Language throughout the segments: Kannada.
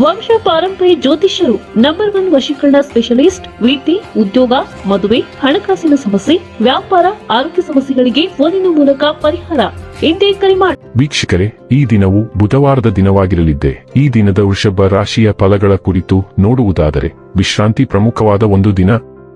ವಂಶ ಪಾರಂಪರ್ಯ ಜ್ಯೋತಿಷ್ಯರು ನಂಬರ್ ಒನ್ ವಶೀಕರಣ ಸ್ಪೆಷಲಿಸ್ಟ್ ವೀಟಿ ಉದ್ಯೋಗ, ಮದುವೆ, ಹಣಕಾಸಿನ ಸಮಸ್ಯೆ, ವ್ಯಾಪಾರ, ಆರೋಗ್ಯ ಸಮಸ್ಯೆಗಳಿಗೆ ಫೋನಿನ ಮೂಲಕ ಪರಿಹಾರ. ಇಂದೇ ಕರೆ ಮಾಡಿ ವೀಕ್ಷಕರೇ, ಈ ದಿನವು ಬುಧವಾರದ ದಿನವಾಗಿರಲಿದ್ದೆ. ಈ ದಿನದ ವೃಷಭ ರಾಶಿಯ ಫಲಗಳ ಕುರಿತು ನೋಡುವುದಾದರೆ, ವಿಶ್ರಾಂತಿ ಪ್ರಮುಖವಾದ ಒಂದು ದಿನ.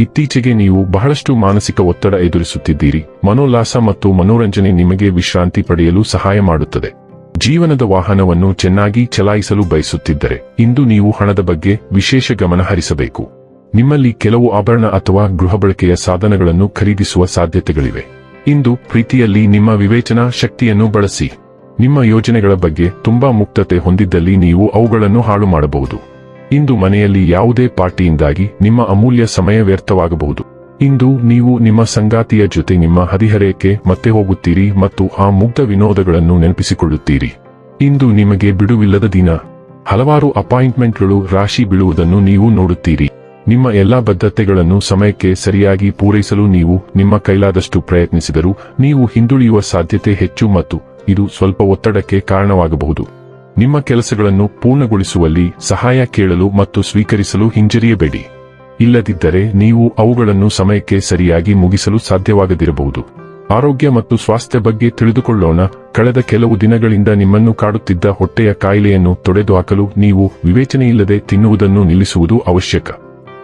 ಇತ್ತೀಚೆಗೆ ನೀವು ಬಹಳಷ್ಟು ಮಾನಸಿಕ ಒತ್ತಡ ಎದುರಿಸುತ್ತಿದ್ದೀರಿ. ಮನೋಲ್ಲಾಸ ಮತ್ತು ಮನೋರಂಜನೆ ನಿಮಗೆ ವಿಶ್ರಾಂತಿ ಪಡೆಯಲು ಸಹಾಯ ಮಾಡುತ್ತದೆ. ಜೀವನದ ವಾಹನವನ್ನು ಚೆನ್ನಾಗಿ ಚಲಾಯಿಸಲು ಬಯಸುತ್ತಿದ್ದರೆ ಇಂದು ನೀವು ಹಣದ ಬಗ್ಗೆ ವಿಶೇಷ ಗಮನ ಹರಿಸಬೇಕು. ನಿಮ್ಮಲ್ಲಿ ಕೆಲವು ಆಭರಣ ಅಥವಾ ಗೃಹ ಸಾಧನಗಳನ್ನು ಖರೀದಿಸುವ ಸಾಧ್ಯತೆಗಳಿವೆ. ಇಂದು ಪ್ರೀತಿಯಲ್ಲಿ ನಿಮ್ಮ ವಿವೇಚನಾ ಶಕ್ತಿಯನ್ನು ಬಳಸಿ. ನಿಮ್ಮ ಯೋಜನೆಗಳ ಬಗ್ಗೆ ತುಂಬಾ ಮುಕ್ತತೆ ಹೊಂದಿದ್ದಲ್ಲಿ ನೀವು ಅವುಗಳನ್ನು ಹಾಳು ಮಾಡಬಹುದು. ಇಂದು ಮನೆಯಲ್ಲಿ ಯಾವುದೇ ಪಾರ್ಟಿಯಿಂದಾಗಿ ನಿಮ್ಮ ಅಮೂಲ್ಯ ಸಮಯ ವ್ಯರ್ಥವಾಗಬಹುದು. ಇಂದು ನೀವು ನಿಮ್ಮ ಸಂಗಾತಿಯ ಜೊತೆ ನಿಮ್ಮ ಹದಿಹರೆಯಕ್ಕೆ ಮತ್ತೆ ಹೋಗುತ್ತೀರಿ ಮತ್ತು ಆ ಮುಗ್ಧ ವಿನೋದಗಳನ್ನು ನೆನಪಿಸಿಕೊಳ್ಳುತ್ತೀರಿ. ಇಂದು ನಿಮಗೆ ಬಿಡುವಿಲ್ಲದ ದಿನ. ಹಲವಾರು ಅಪಾಯಿಂಟ್ಮೆಂಟ್ಗಳು ರಾಶಿ ಬೀಳುವುದನ್ನು ನೀವು ನೋಡುತ್ತೀರಿ. ನಿಮ್ಮ ಎಲ್ಲಾ ಬದ್ಧತೆಗಳನ್ನು ಸಮಯಕ್ಕೆ ಸರಿಯಾಗಿ ಪೂರೈಸಲು ನೀವು ನಿಮ್ಮ ಕೈಲಾದಷ್ಟು ಪ್ರಯತ್ನಿಸಿದರೂ ನೀವು ಹಿಂದುಳಿಯುವ ಸಾಧ್ಯತೆ ಹೆಚ್ಚು ಮತ್ತು ಇದು ಸ್ವಲ್ಪ ಒತ್ತಡಕ್ಕೆ ಕಾರಣವಾಗಬಹುದು. ನಿಮ್ಮ ಕೆಲಸಗಳನ್ನು ಪೂರ್ಣಗೊಳಿಸುವಲ್ಲಿ ಸಹಾಯ ಕೇಳಲು ಮತ್ತು ಸ್ವೀಕರಿಸಲು ಹಿಂಜರಿಯಬೇಡಿ. ಇಲ್ಲದಿದ್ದರೆ ನೀವು ಅವುಗಳನ್ನು ಸಮಯಕ್ಕೆ ಸರಿಯಾಗಿ ಮುಗಿಸಲು ಸಾಧ್ಯವಾಗದಿರಬಹುದು. ಆರೋಗ್ಯ ಮತ್ತು ಸ್ವಾಸ್ಥ್ಯ ಬಗ್ಗೆ ತಿಳಿದುಕೊಳ್ಳೋಣ. ಕಳೆದ ಕೆಲವು ದಿನಗಳಿಂದ ನಿಮ್ಮನ್ನು ಕಾಡುತ್ತಿದ್ದ ಹೊಟ್ಟೆಯ ಕಾಯಿಲೆಯನ್ನು ತೊಡೆದುಹಾಕಲು ನೀವು ವಿವೇಚನೆಯಿಲ್ಲದೆ ತಿನ್ನುವುದನ್ನು ನಿಲ್ಲಿಸುವುದು ಅವಶ್ಯಕ.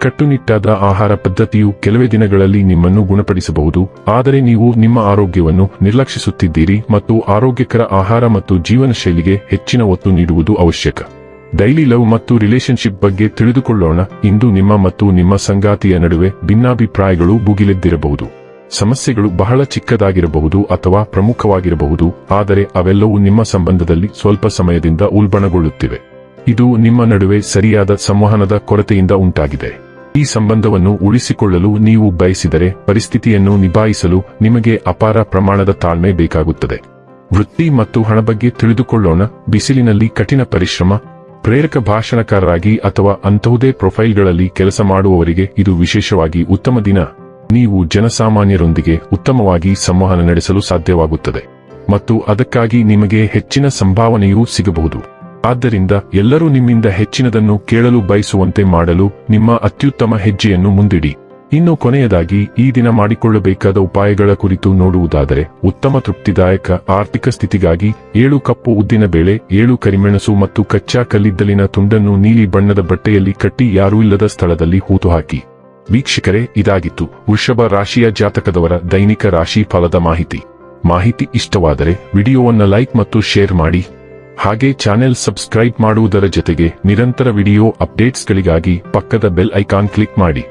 ಕಟ್ಟುನಿಟ್ಟಾದ ಆಹಾರ ಪದ್ಧತಿಯು ಕೆಲವೇ ದಿನಗಳಲ್ಲಿ ನಿಮ್ಮನ್ನು ಗುಣಪಡಿಸಬಹುದು. ಆದರೆ ನೀವು ನಿಮ್ಮ ಆರೋಗ್ಯವನ್ನು ನಿರ್ಲಕ್ಷಿಸುತ್ತಿದ್ದೀರಿ ಮತ್ತು ಆರೋಗ್ಯಕರ ಆಹಾರ ಮತ್ತು ಜೀವನ ಶೈಲಿಗೆ ಹೆಚ್ಚಿನ ಒತ್ತು ನೀಡುವುದು ಅವಶ್ಯಕ. ಡೈಲಿ ಲವ್ ಮತ್ತು ರಿಲೇಶನ್ಶಿಪ್ ಬಗ್ಗೆ ತಿಳಿದುಕೊಳ್ಳೋಣ. ಇಂದು ನಿಮ್ಮ ಮತ್ತು ನಿಮ್ಮ ಸಂಗಾತಿಯ ನಡುವೆ ಭಿನ್ನಾಭಿಪ್ರಾಯಗಳು ಭುಗಿಲೆದ್ದಿರಬಹುದು. ಸಮಸ್ಯೆಗಳು ಬಹಳ ಚಿಕ್ಕದಾಗಿರಬಹುದು ಅಥವಾ ಪ್ರಮುಖವಾಗಿರಬಹುದು, ಆದರೆ ಅವೆಲ್ಲವೂ ನಿಮ್ಮ ಸಂಬಂಧದಲ್ಲಿ ಸ್ವಲ್ಪ ಸಮಯದಿಂದ ಉಲ್ಬಣಗೊಳ್ಳುತ್ತಿವೆ. ಇದು ನಿಮ್ಮ ನಡುವೆ ಸರಿಯಾದ ಸಂವಹನದ ಕೊರತೆಯಿಂದ ಉಂಟಾಗಿದೆ. ಈ ಸಂಬಂಧವನ್ನು ಉಳಿಸಿಕೊಳ್ಳಲು ನೀವು ಬಯಸಿದರೆ ಪರಿಸ್ಥಿತಿಯನ್ನು ನಿಭಾಯಿಸಲು ನಿಮಗೆ ಅಪಾರ ಪ್ರಮಾಣದ ತಾಳ್ಮೆ ಬೇಕಾಗುತ್ತದೆ. ವೃತ್ತಿ ಮತ್ತು ಹಣ ಬಗ್ಗೆ ತಿಳಿದುಕೊಳ್ಳೋಣ. ಬಿಸಿಲಿನಲ್ಲಿ ಕಠಿಣ ಪರಿಶ್ರಮ ಪ್ರೇರಕ ಭಾಷಣಕಾರರಾಗಿ ಅಥವಾ ಅಂತಹುದೇ ಪ್ರೊಫೈಲ್ಗಳಲ್ಲಿ ಕೆಲಸ ಮಾಡುವವರಿಗೆ ಇದು ವಿಶೇಷವಾಗಿ ಉತ್ತಮ ದಿನ. ನೀವು ಜನಸಾಮಾನ್ಯರೊಂದಿಗೆ ಉತ್ತಮವಾಗಿ ಸಂವಹನ ನಡೆಸಲು ಸಾಧ್ಯವಾಗುತ್ತದೆ. ಮತ್ತು ಅದಕ್ಕಾಗಿ ನಿಮಗೆ ಹೆಚ್ಚಿನ ಸಂಭಾವನೆಯೂ ಸಿಗಬಹುದು. ಆದ್ದರಿಂದ ಎಲ್ಲರೂ ನಿಮ್ಮಿಂದ ಹೆಚ್ಚಿನದನ್ನು ಕೇಳಲು ಬಯಸುವಂತೆ ಮಾಡಲು ನಿಮ್ಮ ಅತ್ಯುತ್ತಮ ಹೆಜ್ಜೆಯನ್ನು ಮುಂದಿಡಿ. ಇನ್ನು ಕೊನೆಯದಾಗಿ, ಈ ದಿನ ಮಾಡಿಕೊಳ್ಳಬೇಕಾದ ಉಪಾಯಗಳ ಕುರಿತು ನೋಡುವುದಾದರೆ, ಉತ್ತಮ ತೃಪ್ತಿದಾಯಕ ಆರ್ಥಿಕ ಸ್ಥಿತಿಗಾಗಿ ಏಳು ಕಪ್ಪು ಉದ್ದಿನ ಬೇಳೆ, ಏಳು ಕರಿಮೆಣಸು ಮತ್ತು ಕಚ್ಚಾ ಕಲ್ಲಿದ್ದಲಿನ ತುಂಡನ್ನು ನೀಲಿ ಬಣ್ಣದ ಬಟ್ಟೆಯಲ್ಲಿ ಕಟ್ಟಿ ಯಾರೂ ಇಲ್ಲದ ಸ್ಥಳದಲ್ಲಿ ಹೂತುಹಾಕಿ. ವೀಕ್ಷಕರೇ, ಇದಾಗಿತ್ತು ವೃಷಭ ರಾಶಿಯ ಜಾತಕದವರ ದೈನಿಕ ರಾಶಿ ಫಲದ ಮಾಹಿತಿ. ಮಾಹಿತಿ ಇಷ್ಟವಾದರೆ ವಿಡಿಯೋವನ್ನು ಲೈಕ್ ಮತ್ತು ಶೇರ್ ಮಾಡಿ. ಹಾಗೆ ಚಾನೆಲ್ ಸಬ್ಸ್ಕ್ರೈಬ್ ಮಾಡುವುದರ ಜೊತೆಗೆ ನಿರಂತರ ವಿಡಿಯೋ ಅಪ್ಡೇಟ್ಸ್ಗಳಿಗಾಗಿ ಪಕ್ಕದ ಬೆಲ್ ಐಕಾನ್ ಕ್ಲಿಕ್ ಮಾಡಿ.